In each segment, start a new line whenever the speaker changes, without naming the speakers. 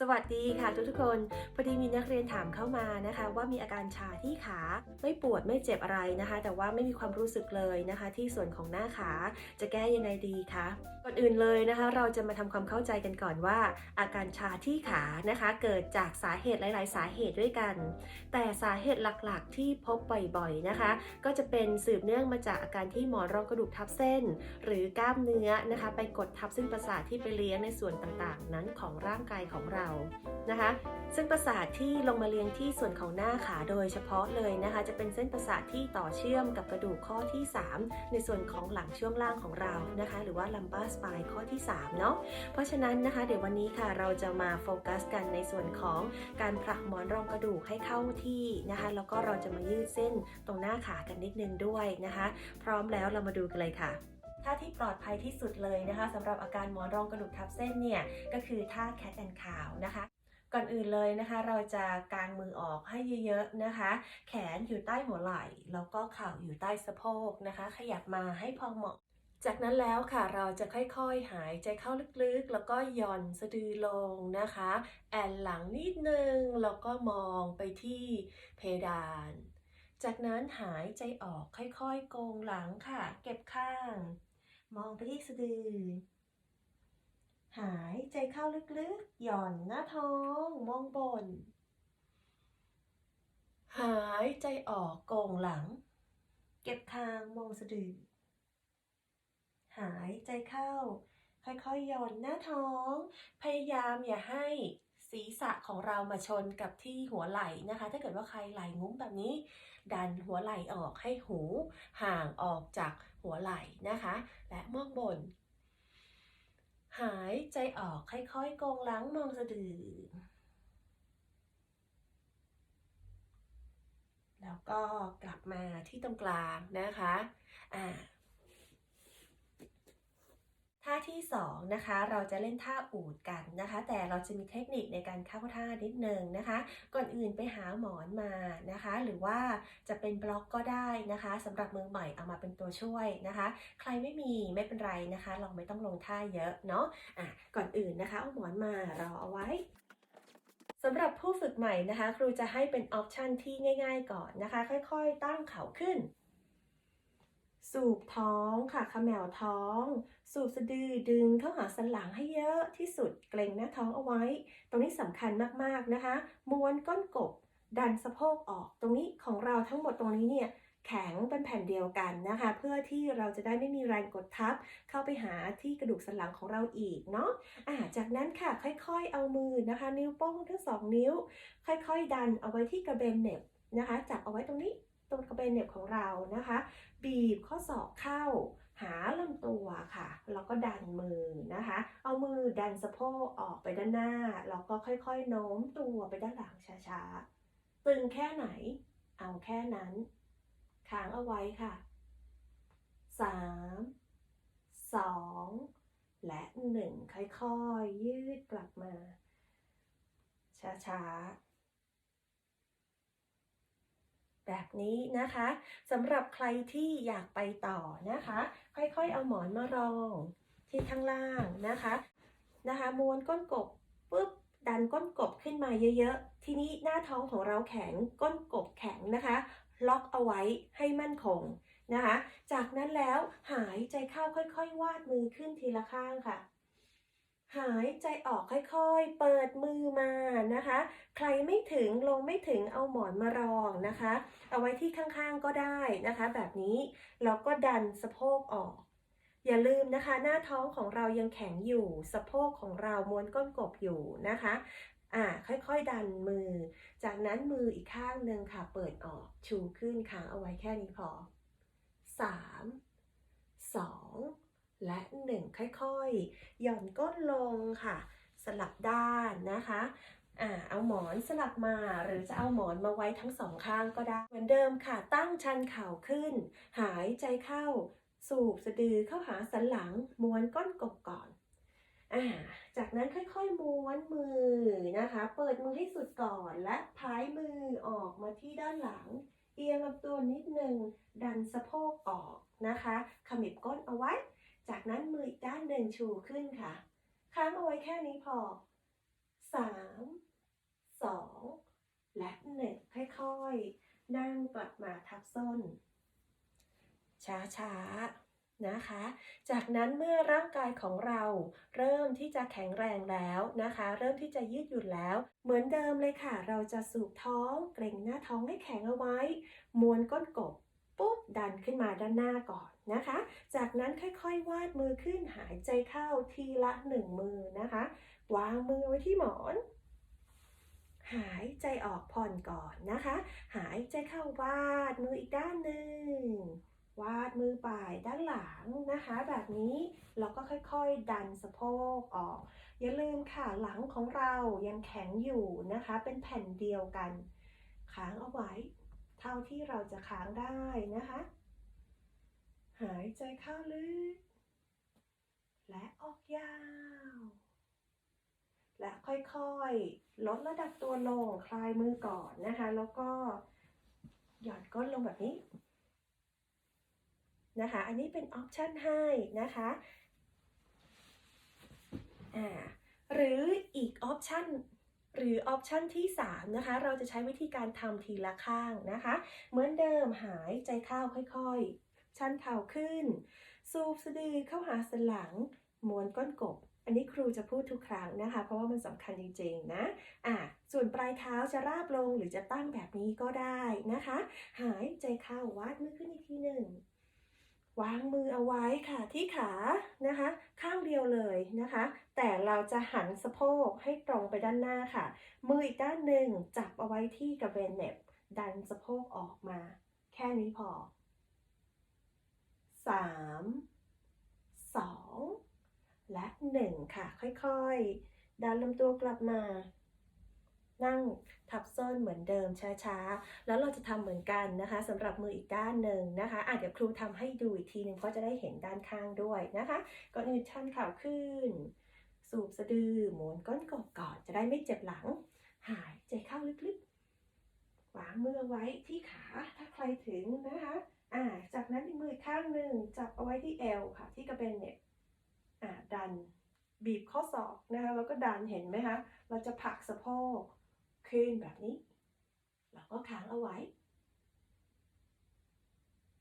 สวัสดีค่ะทุกทุกคนพอดีมีนักเรียนถามเข้ามานะคะ ว่ามีอาการชาที่ขาไม่ปวดไม่เจ็บอะไรนะคะ แต่ว่าไม่มีความรู้สึกเลยนะคะ ที่ส่วนของหน้าขาจะแก้ยังไงดีคะก่อนอื่นเลยนะคะ เราจะมาทำความเข้าใจกันก่อนว่า อาการชาที่ขานะคะ เกิดจากสาเหตุหลาย ๆ สาเหตุด้วยกัน แต่สาเหตุหลักๆ ที่พบบ่อยๆนะคะ ก็จะเป็นสืบเนื่องมาจากอาการที่หมอนรองกระดูกทับเส้น หรือกล้ามเนื้อนะคะ ไปกดทับเส้นประสาทที่ไปเลี้ยงในส่วนต่างๆ นั้นของร่างกายของเรานะคะซึ่งประสาทที่ลงมาเลี้ยงที่ส่วนของหน้าขาโดยเฉพาะเลยนะคะ จะเป็นเส้นประสาทที่ต่อเชื่อมกับกระดูกข้อที่ 3 ในส่วนของหลังช่วงล่างของเรานะคะ หรือว่า lumbar spine ข้อที่3เนาะเพราะฉะนั้นนะคะ เดี๋ยววันนี้ค่ะเราจะมาโฟกัสกันในส่วนของการผลักหมอนรองกระดูกให้เข้าที่นะคะ แล้วก็เราจะมายืดเส้นตรงหน้าขากันนิดนึงด้วยนะคะ พร้อมแล้วเรามาดูกันเลยค่ะ ท่าที่ปลอดภัยที่สุดเลยนะคะสำหรับอาการหมอนรองกระดูกทับเส้นเนี่ยก็คือท่า cat and cow นะคะก่อนอื่นเลยนะคะ เราจะกางมือออกให้เยอะๆนะคะ แขนอยู่ใต้หัวไหล่แล้วก็เข่าอยู่ใต้สะโพกนะคะ ขยับมาให้พอเหมาะ จากนั้นแล้วค่ะเราจะค่อยๆหายใจเข้าลึกๆ แล้วก็หย่อนสะดือลงนะคะ แอนหลังนิดนึงแล้วก็มองไปที่เพดาน จากนั้นหายใจออกค่อยๆโกงหลังค่ะ เก็บข้าง มองไปที่สะดือ หายใจเข้าลึกๆ หย่อนหน้าท้อง มองบน หายใจออกโกงหลัง เก็บคางมองสะดือ หายใจเข้า ค่อยๆหย่อนหน้าท้อง พยายามอย่าให้ ศีรษะของเรามาชนกับที่หัวไหล่นะคะ ถ้าเกิดว่าใครไหล่งุ้มแบบนี้ ดันหัวไหล่ออกให้หูห่างออกจากหัวไหล่นะคะ และมองบน หายใจออกค่อยๆโกงหลังมองสะดือ แล้วก็กลับมาที่ตรงกลางนะคะ อ่า ท่าที่สองนะคะเราจะเล่นท่าอูดกันนะคะ แต่เราจะมีเทคนิคในการเข้าท่านิดนึงนะคะ ก่อนอื่นไปหาหมอนมานะคะ หรือว่าจะเป็นบล็อกก็ได้นะคะสำหรับมือใหม่เอามาเป็นตัวช่วยนะคะ ใครไม่มีไม่เป็นไรนะคะ เราไม่ต้องลงท่าเยอะเนาะอะก่อนอื่นนะคะเอาหมอนมารอเอาไว้สำหรับผู้ฝึกใหม่นะคะ ครูจะให้เป็นออปชันที่ง่าย ๆ ก่อนนะคะ ค่อยๆ ตั้งเข่าขึ้น สูบท้องค่ะขมวท้อง สูบสะดือดึงเข้าหาสันหลังให้เยอะที่สุดเกรงหน้าท้องเอาไว้ ตรงนี้สำคัญมากๆนะคะ ม้วนก้นกบ ดันสะโพกออก ตรงนี้ของเราทั้งหมดตรงนี้เนี่ยแข็งเป็นแผ่นเดียวกันนะคะ เพื่อที่เราจะได้ไม่มีแรงกดทับ เข้าไปหาที่กระดูกสันหลังของเราอีกเนาะอ่าจากนั้นค่ะค่อยๆเอามือนะคะ นิ้วโป้งทั้งสองนิ้ว ค่อยๆ ดันเอาไว้ที่กระเบนเน็บนะคะ จับเอาไว้ตรงนี้ ตรงกระเบนเหน็บของเรานะคะ บีบข้อศอกเข้า หาลำตัวค่ะ แล้วก็ดันมือนะคะ เอามือดันสะโพกออกไปด้านหน้า แล้วก็ค่อยๆโน้มตัวไปด้านหลังช้าๆ ตึงแค่ไหน เอาแค่นั้น ค้างเอาไว้ค่ะสามสองและหนึ่งค่อยๆ ยืดกลับมา ช้าๆ แบบนี้นะคะสำหรับใครที่อยากไปต่อนะคะ ค่อยๆ เอาหมอนมารองที่ข้างล่างนะคะนะคะม้วนก้นกบปุ๊บดันก้นกบขึ้นมาเยอะๆ ทีนี้หน้าท้องของเราแข็งก้นกบแข็งนะคะ ล็อกเอาไว้ให้มั่นคงนะคะ จากนั้นแล้วหายใจเข้าค่อยๆ วาดมือขึ้นทีละข้างค่ะ หายใจออกค่อยๆ เปิดมือมานะคะ ใครไม่ถึงลงไม่ถึงเอาหมอนมารองนะคะ เอาไว้ที่ข้างๆก็ได้นะคะ แบบนี้แล้วก็ดันสะโพกออก อย่าลืมนะคะ หน้าท้องของเรายังแข็งอยู่ สะโพกของเราม้วนก้นกบอยู่นะคะอ่าค่อยๆดันมือ จากนั้นมืออีกข้างหนึ่งค่ะ เปิดออกชูขึ้นค้างเอาไว้แค่นี้พอสามสอง และหนึ่งค่อยๆ หย่อนก้นลงค่ะ สลับด้านนะคะอ่าเอาหมอนสลับมาหรือจะเอาหมอนมาไว้ทั้งสองข้างก็ได้ เหมือนเดิมค่ะ ตั้งชันเข่าขึ้น หายใจเข้า สูบสะดือเข้าหาสันหลังม้วนก้นกบก่อนอ่าจากนั้นค่อยๆม้วนมือนะคะ เปิดมือให้สุดก่อนและพายมือออกมาที่ด้านหลัง เอียงลำตัวนิดนึงดันสะโพกออกนะคะขมิบก้นเอาไว้ จากนั้นมืออีกด้านหนึ่งชูขึ้นค่ะ ค้างเอาไว้แค่นี้พอ 3 2 และหนึ่งค่อยๆ นั่งกลับมาทับส้น ช้าๆ นะคะ จากนั้นเมื่อร่างกายของเราเริ่มที่จะแข็งแรงแล้วนะคะ เริ่มที่จะยืดหยุ่นแล้ว เหมือนเดิมเลยค่ะ เราจะสูบท้อง เกร็งหน้าท้องให้แข็งเอาไว้ ม้วนก้นกบ ดันขึ้นมาด้านหน้าก่อนนะคะ จากนั้นค่อยๆ วาดมือขึ้นหายใจเข้าทีละหนึ่งมือนะคะ วางมือไว้ที่หมอน หายใจออกผ่อนก่อนนะคะ หายใจเข้าวาดมืออีกด้านหนึ่งวาดมือป่ายด้านหลังนะคะ แบบนี้เราก็ค่อยๆ ดันสะโพกออก อย่าลืมค่ะหลังของเรายังแข็งอยู่นะคะ เป็นแผ่นเดียวกันค้างเอาไว้ เท่าที่เราจะค้างได้นะคะ หายใจเข้าลึก และออกยาว และค่อยๆ ลดระดับตัวลง คลายมือก่อนนะคะ แล้วก็หย่อนก้นลงแบบนี้นะคะ อันนี้เป็นออปชันให้นะคะอ่าหรืออีกออปชัน หรือออปชันที่ 3 นะคะ เราจะใช้วิธีการทำทีละข้างนะคะ เหมือนเดิมหายใจเข้าค่อยๆ ชันเข่าขึ้น สูบสะดือเข้าหาสันหลังม้วนก้นกบ อันนี้ครูจะพูดทุกครั้งนะคะ เพราะว่ามันสำคัญจริงๆนะอะส่วนปลายเท้าจะราบลงหรือจะตั้งแบบนี้ก็ได้นะคะ หายใจเข้าวาดมือขึ้นอีกทีหนึ่ง วางมือเอาไว้ค่ะที่ขานะคะ ข้างเดียวเลยนะคะ แต่เราจะหันสะโพกให้ตรงไปด้านหน้าค่ะ มืออีกด้านหนึ่งจับเอาไว้ที่กระเบนเน็บ ดันสะโพกออกมา แค่นี้พอสามสองและหนึ่งค่ะ ค่อยๆ ดันลำตัวกลับมา นั่งทับส้นเหมือนเดิมช้าๆ แล้วเราจะทำเหมือนกันนะคะสำหรับมืออีกด้านหนึ่งนะคะอะเดี๋ยวครูทำให้ดูอีกทีหนึ่งเพราะจะได้เห็นด้านข้างด้วยนะคะก่อนอื่นชันข่าวขึ้น สูบสะดือหมุนก้นกบก่อนจะได้ไม่เจ็บหลัง หายใจเข้าลึกๆวางมือไว้ที่ขาถ้าใครถึงนะคะอ่าจากนั้นมือข้างหนึ่งจับเอาไว้ที่เอวค่ะ ที่กระเบนเนี่ยอ่าดันบีบข้อศอกนะคะแล้วก็ดันเห็นไหมคะเราจะผลักสะโพก ขึ้นแบบนี้ เราก็ค้างเอาไว้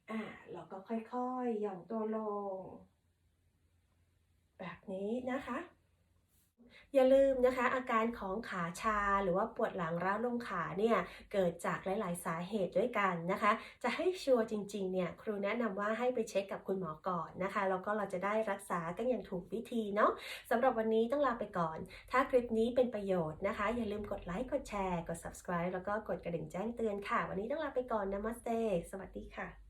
อ่า เราก็ค่อยๆ หย่อนตัวลง แบบนี้นะคะ อย่าลืมนะคะ อาการของขาชาหรือว่าปวดหลังร้าวลงขาเนี่ยเกิดจากหลาย ๆ สาเหตุด้วยกันนะคะ จะให้ชัวร์จริง ๆ เนี่ยครูแนะนำว่าให้ไปเช็คกับคุณหมอก่อนนะคะแล้วก็เราจะได้รักษากันอย่างถูกวิธีเนาะสำหรับวันนี้ต้องลาไปก่อน ถ้าคลิปนี้เป็นประโยชน์นะคะ อย่าลืมกดไลค์กดแชร์กด subscribe แล้วก็กดกระดิ่งแจ้งเตือนค่ะ วันนี้ต้องลาไปก่อนนะมัสเตสวัสดีค่ะ